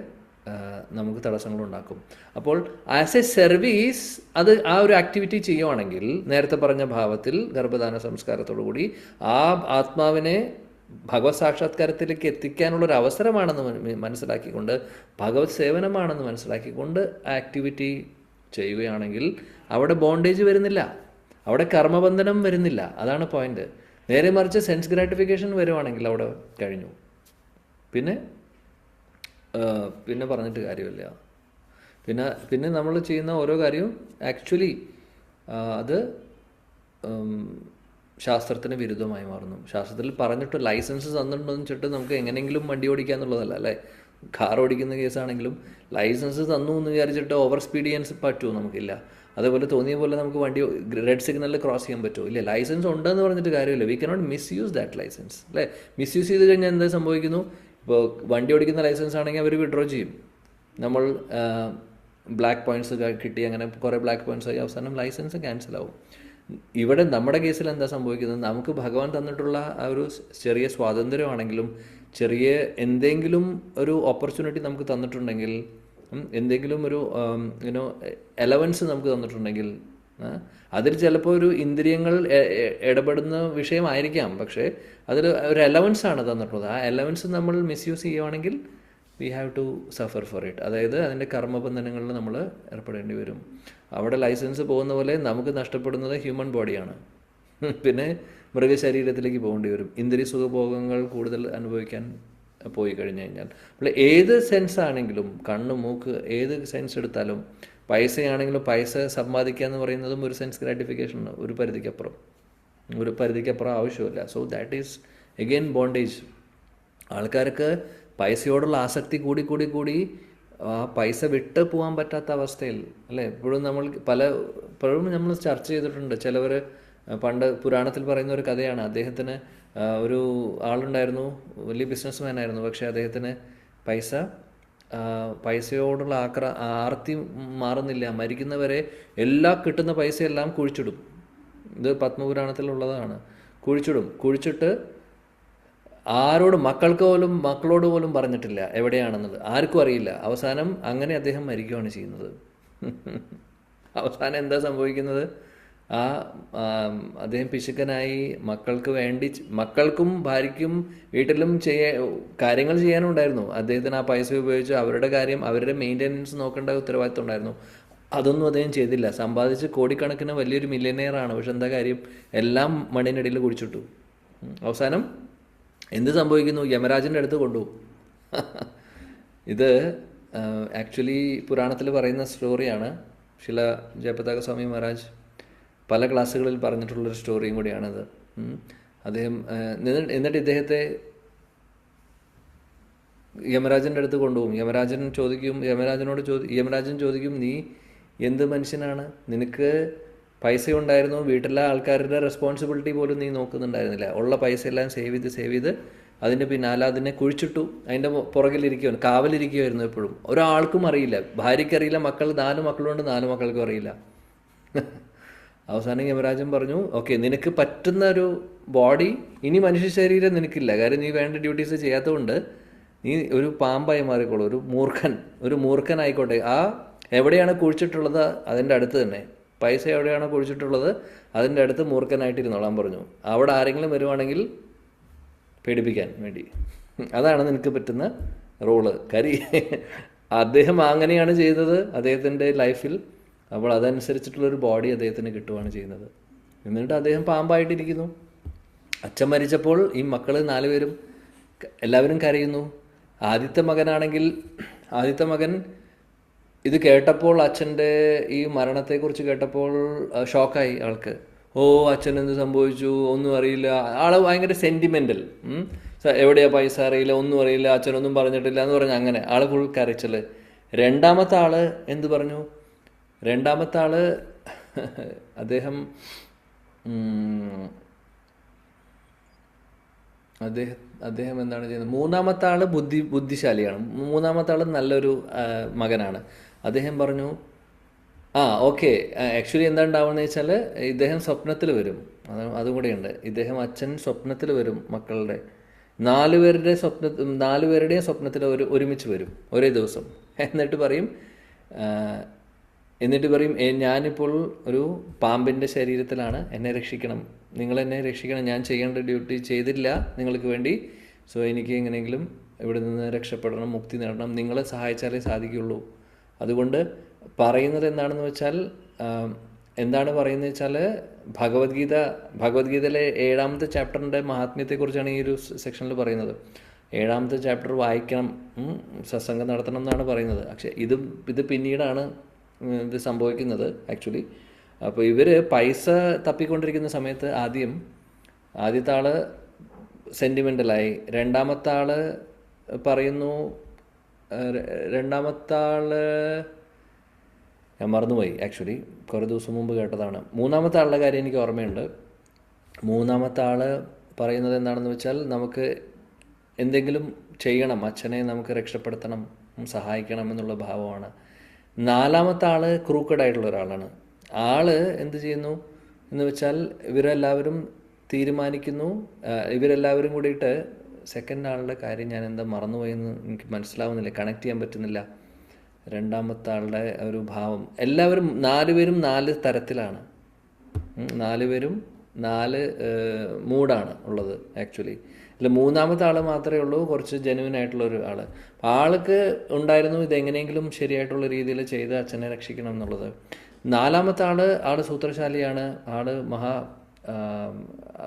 നമുക്ക് തടസ്സങ്ങളുണ്ടാക്കും. അപ്പോൾ ആസ് എ സർവീസ് അത് ആ ഒരു ആക്ടിവിറ്റി ചെയ്യുവാണെങ്കിൽ നേരത്തെ പറഞ്ഞ ഭാവത്തിൽ ഗർഭധാന സംസ്കാരത്തോടു കൂടി ആ ആത്മാവിനെ ഭഗവത് സാക്ഷാത്കാരത്തിലേക്ക് എത്തിക്കാനുള്ള ഒരു അവസരമാണെന്ന് മന- മനസ്സിലാക്കിക്കൊണ്ട് ഭഗവത് സേവനമാണെന്ന് മനസ്സിലാക്കിക്കൊണ്ട് ആക്ടിവിറ്റി ചെയ്യുകയാണെങ്കിൽ അവിടെ ബോണ്ടേജ് വരുന്നില്ല. അവിടെ കർമ്മബന്ധനം വരുന്നില്ല. അതാണ് പോയിന്റ് നേരെ മറിച്ച് സെൻസ് ഗ്രാറ്റിഫിക്കേഷൻ വരുവാണെങ്കിൽ അവിടെ കഴിഞ്ഞു. പിന്നെ പിന്നെ പറഞ്ഞിട്ട് കാര്യമില്ല. പിന്നെ പിന്നെ നമ്മൾ ചെയ്യുന്ന ഓരോ കാര്യവും ആക്ച്വലി അത് ശാസ്ത്രത്തിന് വിരുദ്ധമായി മാറുന്നു. ശാസ്ത്രത്തിൽ പറഞ്ഞിട്ട് ലൈസൻസ് തന്നിട്ടുണ്ടെന്ന് വെച്ചിട്ട് നമുക്ക് എങ്ങനെയെങ്കിലും വണ്ടി ഓടിക്കുക എന്നുള്ളതല്ല അല്ലേ? കാർ ഓടിക്കുന്ന കേസാണെങ്കിലും ലൈസൻസ് തന്നു എന്ന് വിചാരിച്ചിട്ട് ഓവർ സ്പീഡ് ചെയ്യാൻ പറ്റുമോ നമുക്കില്ല. അതേപോലെ തോന്നിയ പോലെ നമുക്ക് വണ്ടി റെഡ് സിഗ്നലിൽ ക്രോസ് ചെയ്യാൻ പറ്റുമോ? ഇല്ല ലൈസൻസ് ഉണ്ടെന്ന് പറഞ്ഞിട്ട് കാര്യമില്ല. We cannot misuse that license അല്ലേ? മിസ്യൂസ് ചെയ്ത് കഴിഞ്ഞാൽ എന്താ സംഭവിക്കുന്നു? ഇപ്പോൾ വണ്ടി ഓടിക്കുന്ന ലൈസൻസ് ആണെങ്കിൽ അവർ വിഡ്രോ ചെയ്യും. നമ്മൾ ബ്ലാക്ക് പോയിന്റ്സ് കിട്ടി അങ്ങനെ കുറേ ബ്ലാക്ക് പോയിന്റ്സ് ആയി അവസാനം ലൈസൻസ് ക്യാൻസൽ ആവും. ഇവിടെ നമ്മുടെ കേസിൽ എന്താ സംഭവിക്കുന്നത്? നമുക്ക് ഭഗവാൻ തന്നിട്ടുള്ള ആ ഒരു ചെറിയ സ്വാതന്ത്ര്യമാണെങ്കിലും ചെറിയ എന്തെങ്കിലും ഒരു ഓപ്പർച്യൂണിറ്റി നമുക്ക് തന്നിട്ടുണ്ടെങ്കിൽ എന്തെങ്കിലും ഒരു യുനോ എലവൻസ് നമുക്ക് തന്നിട്ടുണ്ടെങ്കിൽ അതിൽ ചിലപ്പോൾ ഒരു ഇന്ദ്രിയങ്ങൾ ഇടപെടുന്ന വിഷയമായിരിക്കാം. പക്ഷേ അതിൽ ഒരു അലവൻസ് ആണ് തന്നിട്ടുള്ളത്. ആ അലവൻസ് നമ്മൾ മിസ്യൂസ് ചെയ്യുവാണെങ്കിൽ we have to suffer for it അതായത് അതിന്റെ കർമ്മബന്ധനങ്ങളിൽ നമ്മൾ ഏർപ്പെടേണ്ടി വരും. അവിടെ ലൈസൻസ് പോകുന്ന പോലെ നമുക്ക് നഷ്ടപ്പെടുന്നത് ഹ്യൂമൻ ബോഡിയാണ് പിന്നെ മൃഗശരീരത്തിലേക്ക് പോകേണ്ടി വരും. ഇന്ദ്രിയ സുഖഭോഗങ്ങൾ കൂടുതൽ അനുഭവിക്കാൻ പോയി കഴിഞ്ഞു കഴിഞ്ഞാൽ. അപ്പോൾ ഏത് സെൻസ് ആണെങ്കിലും കണ്ണ് മൂക്ക് ഏത് സെൻസ് എടുത്താലും പൈസയാണെങ്കിലും പൈസ സമ്പാദിക്കുക എന്ന് പറയുന്നതും ഒരു സെൻസ് ഗ്രാറ്റിഫിക്കേഷൻ ഒരു പരിധിക്കപ്പുറം. ഒരു പരിധിക്കപ്പുറം ആവശ്യമില്ല so that is again bondage ആൾക്കാർക്ക് പൈസയോടുള്ള ആസക്തി കൂടി കൂടി കൂടി ആ പൈസ വിട്ട് പോകാൻ പറ്റാത്ത അവസ്ഥയിൽ അല്ലേ? ഇപ്പോഴും നമ്മൾ പല ഇപ്പോഴും നമ്മൾ ചർച്ച ചെയ്തിട്ടുണ്ട്. ചിലവർ പണ്ട് പുരാണത്തിൽ പറയുന്ന ഒരു കഥയാണ്. അദ്ദേഹത്തിന് ഒരു ആളുണ്ടായിരുന്നു വലിയ ബിസിനസ് ആയിരുന്നു. പക്ഷേ അദ്ദേഹത്തിന് പൈസ പൈസയോടുള്ള ആക്ര ആർത്തി മാറുന്നില്ല. മരിക്കുന്നവരെ എല്ലാ കിട്ടുന്ന പൈസയെല്ലാം കുഴിച്ചിടും. ഇത് പത്മപുരാണത്തിലുള്ളതാണ്. കുഴിച്ചിടും. കുഴിച്ചിട്ട് ആരോട് മക്കൾക്ക് പോലും മക്കളോട് പോലും പറഞ്ഞിട്ടില്ല എവിടെയാണെന്നത് ആർക്കും അറിയില്ല. അവസാനം അങ്ങനെ അദ്ദേഹം മരിക്കുകയാണ് ചെയ്യുന്നത്. അവസാനം എന്താ സംഭവിക്കുന്നത്? ആ അദ്ദേഹം പിശുക്കനായി മക്കൾക്ക് വേണ്ടി മക്കൾക്കും ഭാര്യയ്ക്കും വീട്ടിലും ചെയ്യ കാര്യങ്ങൾ ചെയ്യാനുണ്ടായിരുന്നു. അദ്ദേഹത്തിന് ആ പൈസ ഉപയോഗിച്ച് അവരുടെ കാര്യം അവരുടെ മെയിന്റെനൻസ് നോക്കേണ്ട ഉത്തരവാദിത്വം ഉണ്ടായിരുന്നു. അതൊന്നും അദ്ദേഹം ചെയ്തില്ല. സമ്പാദിച്ച് കോടിക്കണക്കിന് വലിയൊരു മില്യനെയറാണ് പക്ഷെ എന്താ കാര്യം? എല്ലാം മണ്ണിനടിയിൽ കുടിച്ചിട്ടു. അവസാനം എന്ത് സംഭവിക്കുന്നു? യമരാജന്റെ അടുത്ത് കൊണ്ടുപോകും ഇത് ആക്ച്വലി പുരാണത്തിൽ പറയുന്ന സ്റ്റോറിയാണ് ശില ജയപതാക സ്വാമി മഹാരാജ് പല ക്ലാസ്സുകളിൽ പറഞ്ഞിട്ടുള്ളൊരു സ്റ്റോറിയും കൂടിയാണത്. അദ്ദേഹം എന്നിട്ട് ഇദ്ദേഹത്തെ യമരാജന്റെ അടുത്ത് കൊണ്ടുപോകും. യമരാജൻ ചോദിക്കും യമരാജനോട് ചോദി യമരാജൻ ചോദിക്കും നീ എന്ത് മനുഷ്യനാണ്? നിനക്ക് പൈസ ഉണ്ടായിരുന്നു വീട്ടിലെ ആൾക്കാരുടെ റെസ്പോൺസിബിലിറ്റി പോലും നീ നോക്കുന്നുണ്ടായിരുന്നില്ല. ഉള്ള പൈസ എല്ലാം സേവ് ചെയ്ത് സേവ് ചെയ്ത് അതിന്റെ പിന്നാലെ അതിനെ കുഴിച്ചിട്ടു. അതിന്റെ പുറകിലിരിക്കുവാണ് കാവലിരിക്കുമായിരുന്നു എപ്പോഴും. ഒരാൾക്കും അറിയില്ല. ഭാര്യയ്ക്കറിയില്ല മക്കൾ നാല് മക്കളുണ്ട് നാല് മക്കൾക്കും അറിയില്ല. അവസാനം യമരാജൻ പറഞ്ഞു ഓക്കെ നിനക്ക് പറ്റുന്ന ഒരു ബോഡി ഇനി മനുഷ്യ ശരീരം നിനക്കില്ല. കാര്യം നീ വേണ്ട ഡ്യൂട്ടീസ് ചെയ്യാത്തതുകൊണ്ട് നീ ഒരു പാമ്പായി മാറിക്കോളൂ ഒരു മൂർഖൻ ഒരു മൂർഖൻ ആയിക്കോട്ടെ. ആ എവിടെയാണ് കുഴിച്ചിട്ടുള്ളത്? അതിന്റെ അടുത്ത് തന്നെ. പൈസ എവിടെയാണോ കുഴിച്ചിട്ടുള്ളത് അതിന്റെ അടുത്ത് മൂർഖനായിട്ടിരുന്നോളാൻ പറഞ്ഞു. അവിടെ ആരെങ്കിലും വരുവാണെങ്കിൽ പേടിപ്പിക്കാൻ വേണ്ടി. അതാണ് നിനക്ക് പറ്റുന്ന റോൾ കരി അദ്ദേഹം അങ്ങനെയാണ് ചെയ്തത് അദ്ദേഹത്തിന്റെ ലൈഫിൽ അപ്പോൾ അതനുസരിച്ചിട്ടുള്ളൊരു ബോഡി അദ്ദേഹത്തിന് കിട്ടുകയാണ് ചെയ്യുന്നത്. എന്നിട്ട് അദ്ദേഹം പാമ്പായിട്ടിരിക്കുന്നു. അച്ഛൻ മരിച്ചപ്പോൾ ഈ മക്കൾ നാലുപേരും പേരും എല്ലാവരും കരയുന്നു. ആദ്യത്തെ മകനാണെങ്കിൽ ആദ്യത്തെ മകൻ ഇത് കേട്ടപ്പോൾ അച്ഛന്റെ ഈ മരണത്തെക്കുറിച്ച് കേട്ടപ്പോൾ ഷോക്കായി ആൾക്ക്. ഓ അച്ഛൻ എന്ത് സംഭവിച്ചു? ഒന്നും അറിയില്ല. ആൾ ഭയങ്കര സെന്റിമെന്റൽ എവിടെയാ പൈസ അറിയില്ല ഒന്നും അറിയില്ല അച്ഛനൊന്നും പറഞ്ഞിട്ടില്ല എന്ന് പറഞ്ഞ് അങ്ങനെ ആൾ ഫുൾ കരച്ചൽ. രണ്ടാമത്തെ ആൾ എന്ത് പറഞ്ഞു? രണ്ടാമത്തെ ആൾ അദ്ദേഹം അദ്ദേഹം അദ്ദേഹം എന്താണ് ചെയ്യുന്നത്? മൂന്നാമത്തെ ആൾ ബുദ്ധി ബുദ്ധിശാലിയാണ്. മൂന്നാമത്തെ ആൾ നല്ലൊരു മകനാണ്. അദ്ദേഹം പറഞ്ഞു ആ ഓക്കെ ആക്ച്വലി എന്താ ഉണ്ടാവുന്നത് വെച്ചാൽ ഇദ്ദേഹം സ്വപ്നത്തിൽ വരും. അത് അതും കൂടെയുണ്ട്. ഇദ്ദേഹം അച്ഛൻ സ്വപ്നത്തിൽ വരും മക്കളുടെ. നാല് പേരുടെ സ്വപ്ന നാല് പേരുടെയും സ്വപ്നത്തിൽ ഒരു ഒരുമിച്ച് വരും. ഒരേ ദിവസം. എന്നിട്ട് പറയും എന്നിട്ട് പറയും "ഏ, ഞാനിപ്പോൾ ഒരു പാമ്പിന്റെ ശരീരത്തിലാണ്. എന്നെ രക്ഷിക്കണം. നിങ്ങൾ എന്നെ രക്ഷിക്കണം. ഞാൻ ചെയ്യേണ്ട ഡ്യൂട്ടി ചെയ്തില്ല നിങ്ങൾക്ക് വേണ്ടി. സോ എനിക്ക് എങ്ങനെയെങ്കിലും ഇവിടെ നിന്ന് രക്ഷപ്പെടണം മുക്തി നേടണം. നിങ്ങളെ സഹായിച്ചാലേ സാധിക്കുള്ളൂ. അതുകൊണ്ട് പറയുന്നത് എന്താണെന്ന് വെച്ചാൽ എന്താണ് പറയുന്നത് വെച്ചാൽ ഭഗവത്ഗീത ഭഗവത്ഗീതയിലെ ഏഴാമത്തെ ചാപ്റ്ററിന്റെ മഹാത്മ്യത്തെക്കുറിച്ചാണ് ഈ ഒരു സെക്ഷനിൽ പറയുന്നത്. ഏഴാമത്തെ ചാപ്റ്റർ വായിക്കണം സത്സംഗം നടത്തണം എന്നാണ് പറയുന്നത്. പക്ഷേ ഇത് ഇത് പിന്നീടാണ് ഇത് സംഭവിക്കുന്നത് ആക്ച്വലി അപ്പോൾ ഇവർ പൈസ തപ്പിക്കൊണ്ടിരിക്കുന്ന സമയത്ത് ആദ്യം ആദ്യത്തെ ആൾ സെന്റിമെന്റലായി രണ്ടാമത്തെ ആൾ പറയുന്നു രണ്ടാമത്തെ ആൾ ഞാൻ മറന്നുപോയി ആക്ച്വലി കുറേ ദിവസം മുമ്പ് കേട്ടതാണ്. മൂന്നാമത്തെ ആളുടെ കാര്യം എനിക്ക് ഓർമ്മയുണ്ട്. മൂന്നാമത്തെ ആൾ പറയുന്നത് എന്താണെന്ന് വെച്ചാൽ നമുക്ക് എന്തെങ്കിലും ചെയ്യണം അച്ഛനെ നമുക്ക് രക്ഷപ്പെടുത്തണം സഹായിക്കണം എന്നുള്ള ഭാവമാണ്. നാലാമത്തെ ആൾ ക്രൂക്കഡ് ആയിട്ടുള്ള ഒരാളാണ്. ആൾ എന്ത് ചെയ്യുന്നു എന്ന് വെച്ചാൽ ഇവരെല്ലാവരും തീരുമാനിക്കുന്നു. ഇവരെല്ലാവരും കൂടിയിട്ട് സെക്കൻഡ് ആളുടെ കാര്യം ഞാൻ എന്താ മറന്നുപോയെന്ന് എനിക്ക് മനസ്സിലാവുന്നില്ല കണക്ട് ചെയ്യാൻ പറ്റുന്നില്ല. രണ്ടാമത്തെ ആളുടെ ഒരു ഭാവം. എല്ലാവരും നാലുപേരും നാല് തരത്തിലാണ്. നാല് നാലുപേരും നാല് മൂഡാണ് ഉള്ളത് ആക്ച്വലി അല്ല മൂന്നാമത്തെ ആൾ മാത്രമേ ഉള്ളൂ കുറച്ച് ജെനുവിൻ ആയിട്ടുള്ള ഒരു ആൾ ആൾക്ക് ഉണ്ടായിരുന്നു ഇതെങ്ങനെയെങ്കിലും ശരിയായിട്ടുള്ള രീതിയിൽ ചെയ്ത് അച്ഛനെ രക്ഷിക്കണം എന്നുള്ളത്. നാലാമത്തെ ആൾ ആൾ സൂത്രശാലിയാണ്. ആൾ മഹാ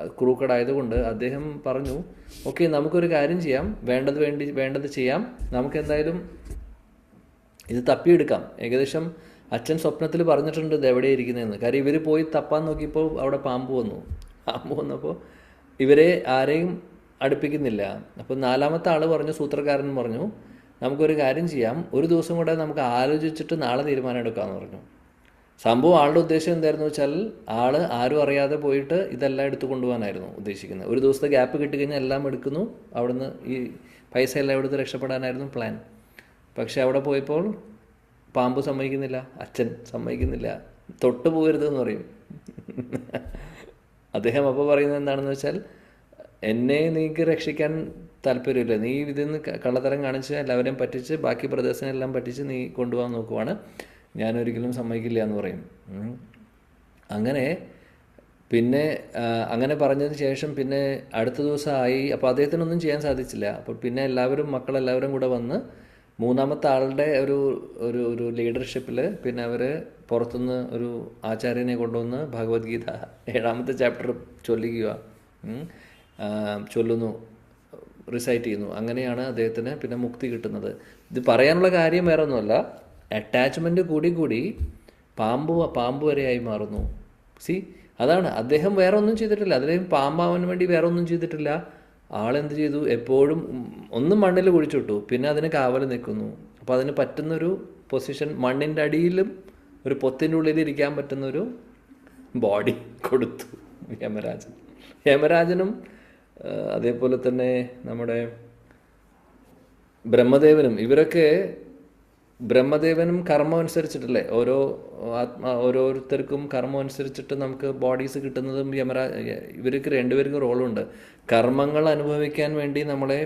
ക്രൂക്കടായതുകൊണ്ട് അദ്ദേഹം പറഞ്ഞു ഓക്കെ നമുക്കൊരു കാര്യം ചെയ്യാം. വേണ്ടത് വേണ്ടി വേണ്ടത് ചെയ്യാം. നമുക്ക് എന്തായാലും ഇത് തപ്പിയെടുക്കാം. ഏകദേശം അച്ഛൻ സ്വപ്നത്തിൽ പറഞ്ഞിട്ടുണ്ട് ഇത് എവിടെ ഇരിക്കുന്നതെന്ന് കാര്യം ഇവർ പോയി തപ്പാൻ നോക്കിയപ്പോൾ അവിടെ പാമ്പ് വന്നു. പാമ്പ് വന്നപ്പോൾ ഇവരെ ആരെയും അടുപ്പിക്കുന്നില്ല. അപ്പോൾ നാലാമത്തെ ആൾ പറഞ്ഞു സൂത്രക്കാരൻ പറഞ്ഞു നമുക്കൊരു കാര്യം ചെയ്യാം. ഒരു ദിവസം കൂടെ നമുക്ക് ആലോചിച്ചിട്ട് നാളെ തീരുമാനം എടുക്കാമെന്ന് പറഞ്ഞു. സംഭവം ആളുടെ ഉദ്ദേശം എന്തായിരുന്നു വെച്ചാൽ ആൾ ആരും അറിയാതെ പോയിട്ട് ഇതെല്ലാം എടുത്തു കൊണ്ടുപോകാനായിരുന്നു ഉദ്ദേശിക്കുന്നത്. ഒരു ദിവസത്തെ ഗ്യാപ്പ് കിട്ടിക്കഴിഞ്ഞാൽ എല്ലാം എടുക്കുന്നു. അവിടുന്ന് ഈ പൈസ എല്ലാം എടുത്ത് രക്ഷപ്പെടാനായിരുന്നു പ്ലാൻ പക്ഷേ അവിടെ പോയപ്പോൾ പാമ്പ് സമ്മതിക്കുന്നില്ല അച്ഛൻ സമ്മതിക്കുന്നില്ല. തൊട്ട് പോകരുതെന്ന് പറയും. അദ്ദേഹം അപ്പോൾ പറയുന്നത് എന്താണെന്ന് വെച്ചാൽ എന്നെ നീക്ക് രക്ഷിക്കാൻ താല്പര്യമില്ല. നീ ഇതിൽ നിന്ന് കള്ളത്തരം കാണിച്ച് എല്ലാവരെയും പറ്റിച്ച് ബാക്കി പ്രദേശങ്ങളെല്ലാം പറ്റിച്ച് നീ കൊണ്ടുപോകാൻ നോക്കുവാണ്. ഞാൻ ഒരിക്കലും സമ്മതിക്കില്ല എന്ന് പറയും. അങ്ങനെ പിന്നെ അങ്ങനെ പറഞ്ഞതിന് ശേഷം പിന്നെ അടുത്ത ദിവസമായി. അപ്പോൾ അദ്ദേഹത്തിനൊന്നും ചെയ്യാൻ സാധിച്ചില്ല. അപ്പോൾ പിന്നെ എല്ലാവരും മക്കളെല്ലാവരും കൂടെ വന്ന് മൂന്നാമത്തെ ആളുടെ ഒരു ഒരു ഒരു ലീഡർഷിപ്പിൽ പിന്നെ അവർ പുറത്തുനിന്ന് ഒരു ആചാര്യനെ കൊണ്ടുവന്ന് ഭഗവത്ഗീത ഏഴാമത്തെ ചാപ്റ്റർ ചൊല്ലിക്കുക. ചൊല്ലുന്നു റിസൈറ്റ് ചെയ്യുന്നു. അങ്ങനെയാണ് അദ്ദേഹത്തിന് പിന്നെ മുക്തി കിട്ടുന്നത്. ഇത് പറയാനുള്ള കാര്യം വേറെ ഒന്നുമല്ല അറ്റാച്ച്മെന്റ് കൂടി കൂടി പാമ്പ് പാമ്പ് വരെയായി മാറുന്നു. സി അതാണ്. അദ്ദേഹം വേറെ ഒന്നും ചെയ്തിട്ടില്ല. അദ്ദേഹം പാമ്പാവാൻ വേണ്ടി വേറെ ഒന്നും ചെയ്തിട്ടില്ല. ആളെന്ത് ചെയ്തു? എപ്പോഴും ഒന്നും മണ്ണിൽ കുഴിച്ചിട്ടു. പിന്നെ അതിന് കാവൽ നിൽക്കുന്നു. അപ്പോൾ അതിന് പറ്റുന്നൊരു പൊസിഷൻ മണ്ണിന്റെ അടിയിലും ഒരു പൊത്തിന്റെ ഉള്ളിൽ ഇരിക്കാൻ പറ്റുന്നൊരു ബോഡി കൊടുത്തു യമരാജൻ. യമരാജനും അതേപോലെ തന്നെ നമ്മുടെ ബ്രഹ്മദേവനും ഇവരൊക്കെ ബ്രഹ്മദേവനും കർമ്മം അനുസരിച്ചിട്ടല്ലേ? ഓരോ ആത്മാ ഓരോരുത്തർക്കും കർമ്മം അനുസരിച്ചിട്ട് നമുക്ക് ബോഡീസ് കിട്ടുന്നതും യമരാ ഇവർക്ക് രണ്ടുപേർക്കും റോളുണ്ട് കർമ്മങ്ങൾ അനുഭവിക്കാൻ വേണ്ടി നമ്മളെ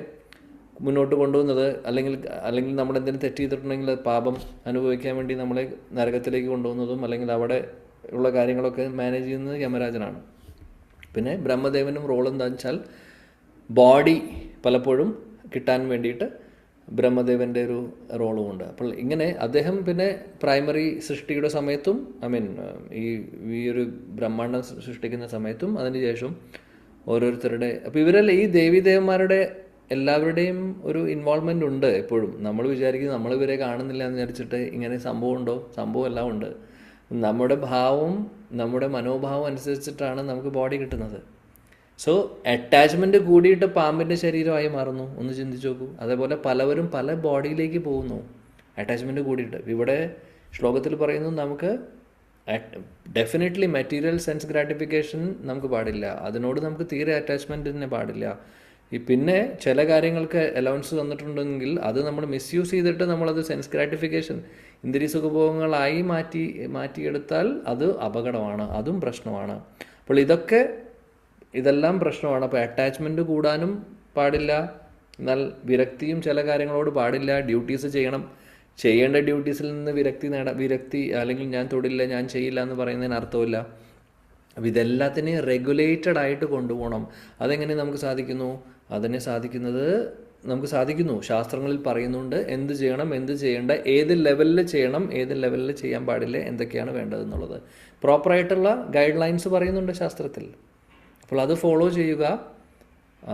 മുന്നോട്ട് കൊണ്ടുപോകുന്നത് അല്ലെങ്കിൽ അല്ലെങ്കിൽ നമ്മൾ എന്തെങ്കിലും തെറ്റ് ചെയ്തിട്ടുണ്ടെങ്കിൽ പാപം അനുഭവിക്കാൻ വേണ്ടി നമ്മളെ നരകത്തിലേക്ക് കൊണ്ടുപോകുന്നതും അല്ലെങ്കിൽ അവിടെ ഉള്ള കാര്യങ്ങളൊക്കെ മാനേജ് ചെയ്യുന്നത് യമരാജനാണ്. പിന്നെ ബ്രഹ്മദേവനും റോൾ എന്താണെന്ന് വെച്ചാൽ ബോഡി പലപ്പോഴും കിട്ടാൻ വേണ്ടിയിട്ട് ബ്രഹ്മദേവന്റെ ഒരു റോളും ഉണ്ട്. അപ്പോൾ ഇങ്ങനെ അദ്ദേഹം പിന്നെ പ്രൈമറി സൃഷ്ടിയുടെ സമയത്തും ഐ മീൻ ഈ ഈ ഒരു ബ്രഹ്മാണ്ഡം സൃഷ്ടിക്കുന്ന സമയത്തും അതിനുശേഷം ഓരോരുത്തരുടെ അപ്പോൾ ഇവരെല്ലാം ഈ ദേവീദേവന്മാരുടെ എല്ലാവരുടെയും ഒരു ഇൻവോൾവ്മെന്റ് ഉണ്ട് എപ്പോഴും. നമ്മൾ വിചാരിക്കുന്നത് നമ്മൾ ഇവരെ കാണുന്നില്ല എന്ന് വിചാരിച്ചിട്ട് ഇങ്ങനെ സംഭവം ഉണ്ടോ? സംഭവം എല്ലാം ഉണ്ട്. നമ്മുടെ ഭാവം നമ്മുടെ മനോഭാവം അനുസരിച്ചിട്ടാണ് നമുക്ക് ബോഡി കിട്ടുന്നത്. സോ അറ്റാച്ച്മെന്റ് കൂടിയിട്ട് പാമ്പിന്റെ ശരീരമായി മാറുന്നു. ഒന്ന് ചിന്തിച്ചു നോക്കൂ. അതേപോലെ പലവരും പല ബോഡിയിലേക്ക് പോകുന്നു. അറ്റാച്ച്മെന്റ് കൂടിയിട്ട്. ഇവിടെ ശ്ലോകത്തിൽ പറയുന്നു നമുക്ക് ഡെഫിനറ്റ്ലി മെറ്റീരിയൽ സെൻസ് ഗ്രാറ്റിഫിക്കേഷൻ നമുക്ക് പാടില്ല. അതിനോട് നമുക്ക് തീരെ അറ്റാച്ച്മെന്റിന് പാടില്ല. ഈ പിന്നെ ചില കാര്യങ്ങൾക്ക് അലവൻസ് തന്നിട്ടുണ്ടെങ്കിൽ അത് നമ്മൾ മിസ്യൂസ് ചെയ്തിട്ട് നമ്മളത് സെൻസ് ഗ്രാറ്റിഫിക്കേഷൻ ഇന്ദ്രിയ സുഖഭോഗങ്ങളായി മാറ്റി മാറ്റിയെടുത്താൽ അത് അപകടമാണ് അതും പ്രശ്നമാണ്. അപ്പോൾ ഇതൊക്കെ ഇതെല്ലാം പ്രശ്നമാണ്. അപ്പോൾ അറ്റാച്ച്മെന്റ് കൂടാനും പാടില്ല. എന്നാൽ വിരക്തിയും ചില കാര്യങ്ങളോട് പാടില്ല. ഡ്യൂട്ടീസ് ചെയ്യണം. ചെയ്യേണ്ട ഡ്യൂട്ടീസിൽ നിന്ന് വിരക്തി നേട വിരക്തി അല്ലെങ്കിൽ ഞാൻ തൊടില്ല ഞാൻ ചെയ്യില്ല എന്ന് പറയുന്നതിന് അർത്ഥമില്ല. അപ്പോൾ ഇതെല്ലാത്തിനെയും റെഗുലേറ്റഡ് ആയിട്ട് കൊണ്ടുപോകണം. അതെങ്ങനെ നമുക്ക് സാധിക്കുന്നു? അതിനെ സാധിക്കുന്നത് നമുക്ക് സാധിക്കുന്നു. ശാസ്ത്രങ്ങളിൽ പറയുന്നുണ്ട് എന്ത് ചെയ്യണം എന്ത് ചെയ്യേണ്ട ഏത് ലെവലിൽ ചെയ്യണം ഏത് ലെവലിൽ ചെയ്യാൻ പാടില്ല എന്തൊക്കെയാണ് വേണ്ടതെന്നുള്ളത് പ്രോപ്പറായിട്ടുള്ള ഗൈഡ് ലൈൻസ് പറയുന്നുണ്ട് ശാസ്ത്രത്തിൽ. അപ്പോൾ അത് ഫോളോ ചെയ്യുക.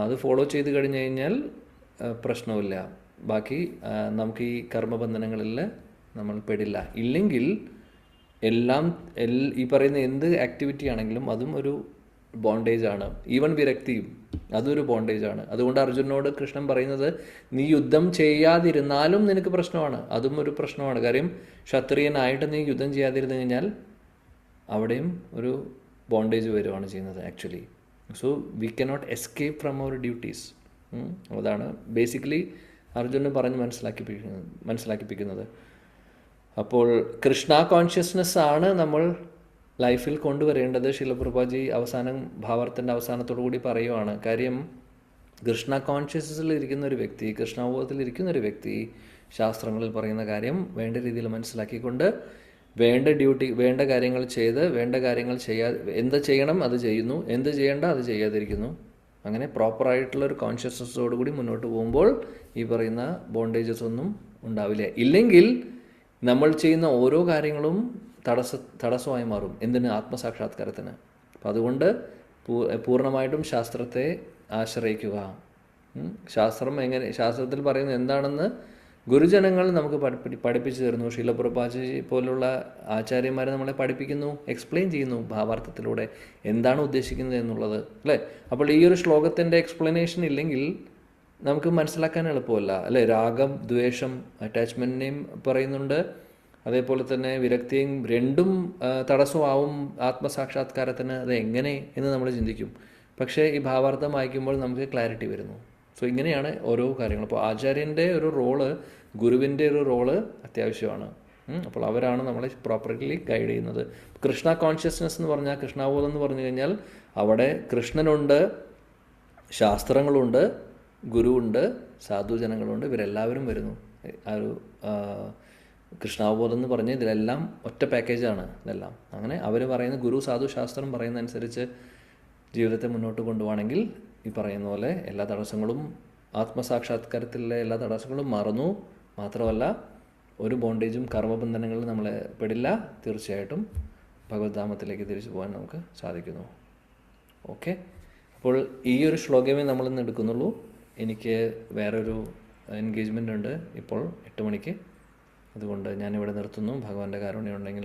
അത് ഫോളോ ചെയ്ത് കഴിഞ്ഞ് കഴിഞ്ഞാൽ പ്രശ്നമില്ല ബാക്കി നമുക്ക് ഈ കർമ്മബന്ധനങ്ങളിൽ നമ്മൾ പെടില്ല. ഇല്ലെങ്കിൽ എല്ലാം ഈ പറയുന്ന എന്ത് ആക്ടിവിറ്റി ആണെങ്കിലും അതും ഒരു ബോണ്ടേജ് ആണ്. ഈവൻ വിരക്തിയും അതൊരു ബോണ്ടേജ് ആണ്. അതുകൊണ്ട് അർജുനോട് കൃഷ്ണൻ പറയുന്നത് നീ യുദ്ധം ചെയ്യാതിരുന്നാലും നിനക്ക് പ്രശ്നമാണ്. അതും ഒരു പ്രശ്നമാണ്. കാര്യം ക്ഷത്രിയനായിട്ട് നീ യുദ്ധം ചെയ്യാതിരുന്നു കഴിഞ്ഞാൽ അവിടെയും ഒരു ബോണ്ടേജ് വരുവാണ് ചെയ്യുന്നത് actually so we cannot escape from our duties അതാണ് ബേസിക്കലി അർജുനൻ പറഞ്ഞ് മനസ്സിലാക്കിപ്പിക്കുന്നത് മനസ്സിലാക്കിപ്പിക്കുന്നത്. അപ്പോൾ കൃഷ്ണ കോൺഷ്യസ്നെസ് ആണ് നമ്മൾ ലൈഫിൽ കൊണ്ടുവരേണ്ടത് ശിലപ്രഭാജി അവസാനം ഭാവാർത്ഥന്റെ അവസാനത്തോടു കൂടി പറയുവാണ്. കാര്യം കൃഷ്ണ കോൺഷ്യസിൽ ഇരിക്കുന്ന ഒരു വ്യക്തി കൃഷ്ണാബോധത്തിൽ ഇരിക്കുന്ന ഒരു വ്യക്തി ശാസ്ത്രങ്ങളിൽ പറയുന്ന കാര്യം വേണ്ട രീതിയിൽ മനസ്സിലാക്കിക്കൊണ്ട് വേണ്ട ഡ്യൂട്ടി വേണ്ട കാര്യങ്ങൾ ചെയ്ത് വേണ്ട കാര്യങ്ങൾ ചെയ്യാ എന്ത് ചെയ്യണം അത് ചെയ്യുന്നു എന്ത് ചെയ്യേണ്ട അത് ചെയ്യാതിരിക്കുന്നു. അങ്ങനെ പ്രോപ്പറായിട്ടുള്ള ഒരു കോൺഷ്യസ്നസ്സോട് കൂടി മുന്നോട്ട് പോകുമ്പോൾ ഈ പറയുന്ന ബോണ്ടേജസ് ഒന്നും ഉണ്ടാവില്ല. ഇല്ലെങ്കിൽ നമ്മൾ ചെയ്യുന്ന ഓരോ കാര്യങ്ങളും തടസ്സ തടസ്സമായി മാറും. എന്തിന്? ആത്മസാക്ഷാത്കാരത്തിന്. അപ്പോൾ അതുകൊണ്ട് പൂർണമായിട്ടും ശാസ്ത്രത്തെ ആശ്രയിക്കുക. ശാസ്ത്രം എങ്ങനെ ശാസ്ത്രത്തിൽ പറയുന്നത് എന്താണെന്ന് ഗുരുജനങ്ങൾ നമുക്ക് പഠിപ്പി പഠിപ്പിച്ചു തരുന്നു. ശീലപ്രഭാചി പോലുള്ള ആചാര്യന്മാർ നമ്മളെ പഠിപ്പിക്കുന്നു എക്സ്പ്ലെയിൻ ചെയ്യുന്നു ഭാവാർത്ഥത്തിലൂടെ എന്താണ് ഉദ്ദേശിക്കുന്നത് എന്നുള്ളത്. അല്ലേ? അപ്പോൾ ഈ ഒരു ശ്ലോകത്തിന്റെ എക്സ്പ്ലനേഷൻ ഇല്ലെങ്കിൽ നമുക്ക് മനസ്സിലാക്കാൻ എളുപ്പമല്ല. അല്ലേ? രാഗം ദ്വേഷം അറ്റാച്ച്മെന്റിനെയും പറയുന്നുണ്ട്. അതേപോലെ തന്നെ വിരക്തിയും രണ്ടും തടസ്സമാവും ആത്മസാക്ഷാത്കാരത്തിന് അത് എങ്ങനെ എന്ന് നമ്മൾ ചിന്തിക്കും. പക്ഷേ ഈ ഭാവാർത്ഥം വായിക്കുമ്പോൾ നമുക്ക് ക്ലാരിറ്റി വരുന്നു. സോ ഇങ്ങനെയാണ് ഓരോ കാര്യങ്ങളും അപ്പോൾ ആചാര്യന്റെ ഒരു റോൾ ഗുരുവിന്റെ ഒരു റോൾ അത്യാവശ്യമാണ്. അപ്പോൾ അവരാണ് നമ്മളെ പ്രോപ്പർലി ഗൈഡ് ചെയ്യുന്നത്. കൃഷ്ണ കോൺഷ്യസ്നസ് എന്ന് പറഞ്ഞാൽ കൃഷ്ണാബോധം എന്ന് പറഞ്ഞു കഴിഞ്ഞാൽ അവിടെ കൃഷ്ണനുണ്ട് ശാസ്ത്രങ്ങളുണ്ട് ഗുരുവുണ്ട് സാധുജനങ്ങളുണ്ട് ഇവരെല്ലാവരും വരുന്നു. ആ ഒരു കൃഷ്ണാവബോധം എന്ന് പറഞ്ഞ് ഇതിലെല്ലാം ഒറ്റ പാക്കേജാണ് ഇതെല്ലാം. അങ്ങനെ അവർ പറയുന്ന ഗുരു സാധു ശാസ്ത്രം പറയുന്നതനുസരിച്ച് ജീവിതത്തെ മുന്നോട്ട് കൊണ്ടുപോകണമെങ്കിൽ ഈ പറയുന്ന പോലെ എല്ലാ തടസ്സങ്ങളും ആത്മസാക്ഷാത്കാരത്തിലെ എല്ലാ തടസ്സങ്ങളും മറന്നു. മാത്രമല്ല ഒരു ബോണ്ടേജും കർമ്മബന്ധനങ്ങളും നമ്മളെ പെടില്ല. തീർച്ചയായിട്ടും ഭഗവത്ധാമത്തിലേക്ക് തിരിച്ചു പോകാൻ നമുക്ക് സാധിക്കുന്നു. ഓക്കെ അപ്പോൾ ഈ ഒരു ശ്ലോകമേ നമ്മളിന്ന് എടുക്കുന്നുള്ളൂ. എനിക്ക് വേറൊരു എൻഗേജ്മെന്റ് ഉണ്ട് ഇപ്പോൾ എട്ട് മണിക്ക്. അതുകൊണ്ട് ഞാനിവിടെ നിർത്തുന്നു. ഭഗവാന്റെ കാരുണ്യം ഉണ്ടെങ്കിൽ